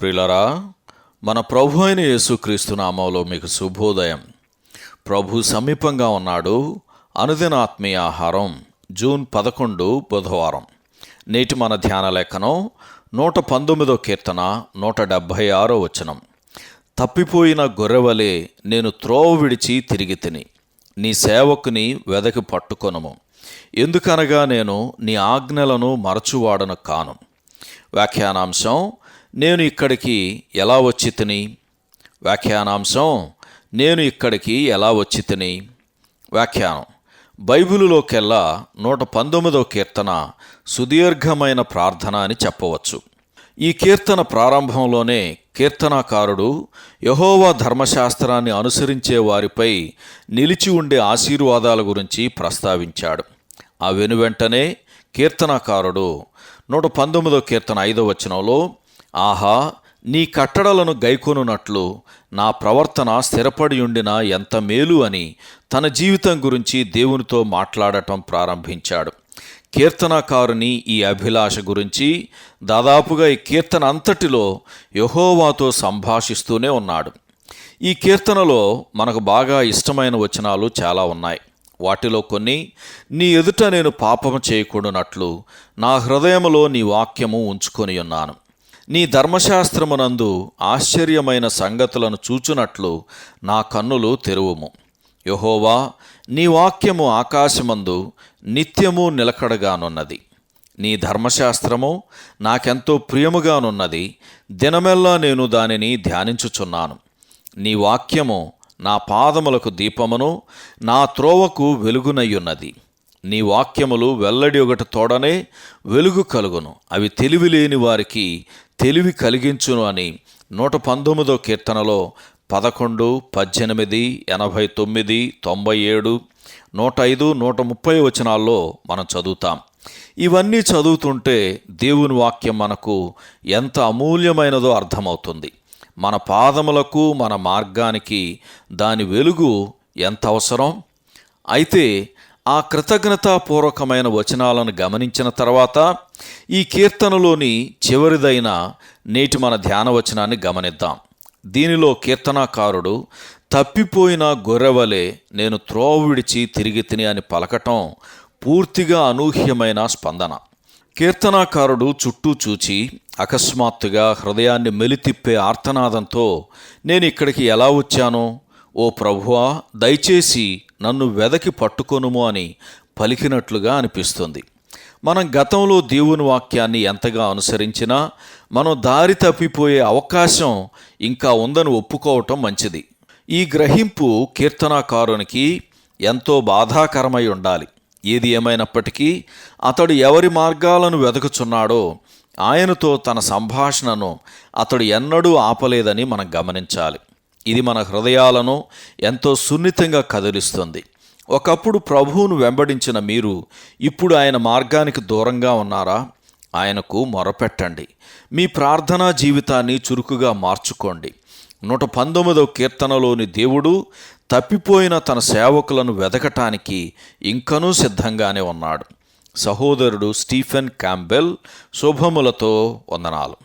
ప్రిలరా మన ప్రభు అయిన యేసుక్రీస్తు నామంలో మీకు శుభోదయం. ప్రభు సమీపంగా ఉన్నాడు అనుదిన ఆత్మీయ ఆహారం జూన్ పదకొండు బుధవారం. నేటి మన ధ్యాన లేఖనం నూట పంతొమ్మిదో కీర్తన నూట డెబ్భై ఆరో వచనం. తప్పిపోయిన గొర్రెవలే నేను త్రోవ విడిచి తిరిగి తిని నీ సేవకుని వెదకి పట్టుకొనము. ఎందుకనగా నేను నీ ఆజ్ఞలను మరచువాడను కాను. వ్యాఖ్యానాంశం నేను ఇక్కడికి ఎలా వచ్చి తిని? వ్యాఖ్యానాంశం నేను ఇక్కడికి ఎలా వచ్చి తిని? వ్యాఖ్యానం బైబిలులోకెల్లా నూట పంతొమ్మిదో కీర్తన సుదీర్ఘమైన ప్రార్థన అని చెప్పవచ్చు. ఈ కీర్తన ప్రారంభంలోనే కీర్తనాకారుడు యహోవా ధర్మశాస్త్రాన్ని అనుసరించే వారిపై నిలిచి ఉండే ఆశీర్వాదాల గురించి ప్రస్తావించాడు. ఆ వెనువెంటనే కీర్తనాకారుడు నూట పంతొమ్మిదో కీర్తన ఐదో వచనంలో ఆహా నీ కట్టడలను గైకొనున్నట్లు నా ప్రవర్తన స్థిరపడి ఉండిన ఎంత మేలు అని తన జీవితం గురించి దేవునితో మాట్లాడటం ప్రారంభించాడు. కీర్తనకారుని ఈ అభిలాష గురించి దాదాపుగా ఈ కీర్తన అంతటిలో యహోవాతో సంభాషిస్తూనే ఉన్నాడు. ఈ కీర్తనలో మనకు బాగా ఇష్టమైన వచనాలు చాలా ఉన్నాయి. వాటిలో కొన్ని నీ ఎదుట నేను పాపము చేయకూడనట్లు నా హృదయములో నీ వాక్యము ఉంచుకొని ఉన్నాను. నీ ధర్మశాస్త్రమునందు ఆశ్చర్యమైన సంగతులను చూచునట్లు నా కన్నులు తెరువుము. యహోవా నీ వాక్యము ఆకాశమందు నిత్యము నిలకడగానున్నది. నీ ధర్మశాస్త్రము నాకెంతో ప్రియముగానున్నది. దినమెల్లా నేను దానిని ధ్యానించుచున్నాను. నీ వాక్యము నా పాదములకు దీపమును నా త్రోవకు వెలుగునయ్యున్నది. నీ వాక్యములు వెల్లడి ఒకటి తోడనే వెలుగు కలుగును. అవి తెలివి లేని వారికి తెలివి కలిగించును అని నూట పంతొమ్మిదో కీర్తనలో పదకొండు పద్దెనిమిది ఎనభై తొమ్మిది తొంభై ఏడు నూట ఐదు నూట ముప్పై వచనాల్లో మనం చదువుతాం. ఇవన్నీ చదువుతుంటే దేవుని వాక్యం మనకు ఎంత అమూల్యమైనదో అర్థమవుతుంది. మన పాదములకు మన మార్గానికి దాని వెలుగు ఎంత అవసరం? అయితే ఆ కృతజ్ఞతాపూర్వకమైన వచనాలను గమనించిన తర్వాత ఈ కీర్తనలోని చివరిదైన నేటి మన ధ్యాన వచనాన్ని గమనిద్దాం. దీనిలో కీర్తనాకారుడు తప్పిపోయిన గొర్రెవలే నేను త్రోవ విడిచి తిరిగి తిని అని పలకటం పూర్తిగా అనూహ్యమైన స్పందన. కీర్తనాకారుడు చుట్టూ చూచి అకస్మాత్తుగా హృదయాన్ని మెలితిప్పే ఆర్తనాదంతో నేను ఇక్కడికి ఎలా వచ్చాను? ఓ ప్రభువా దయచేసి నన్ను వెదకి పట్టుకొనుము అని పలికినట్లుగా అనిపిస్తుంది. మనం గతంలో దేవుని వాక్యాన్ని ఎంతగా అనుసరించినా మనం దారి తప్పిపోయే అవకాశం ఇంకా ఉందని ఒప్పుకోవటం మంచిది. ఈ గ్రహింపు కీర్తనాకారునికి ఎంతో బాధాకరమై ఉండాలి. ఏది ఏమైనప్పటికీ అతడు ఎవరి మార్గాలను వెతుకుచున్నాడో ఆయనతో తన సంభాషణను అతడు ఎన్నడూ ఆపలేదని మనం గమనించాలి. ఇది మన హృదయాలను ఎంతో సున్నితంగా కదిలిస్తుంది. ఒకప్పుడు ప్రభువును వెంబడించిన మీరు ఇప్పుడు ఆయన మార్గానికి దూరంగా ఉన్నారా? ఆయనకు మొరపెట్టండి. మీ ప్రార్థనా జీవితాన్ని చురుకుగా మార్చుకోండి. నూట పంతొమ్మిదవ కీర్తనలోని దేవుడు తప్పిపోయిన తన సేవకులను వెదకటానికి ఇంకనూ సిద్ధంగానే ఉన్నాడు. సహోదరుడు స్టీఫెన్ క్యాంబెల్ శుభములతో వందనాలు.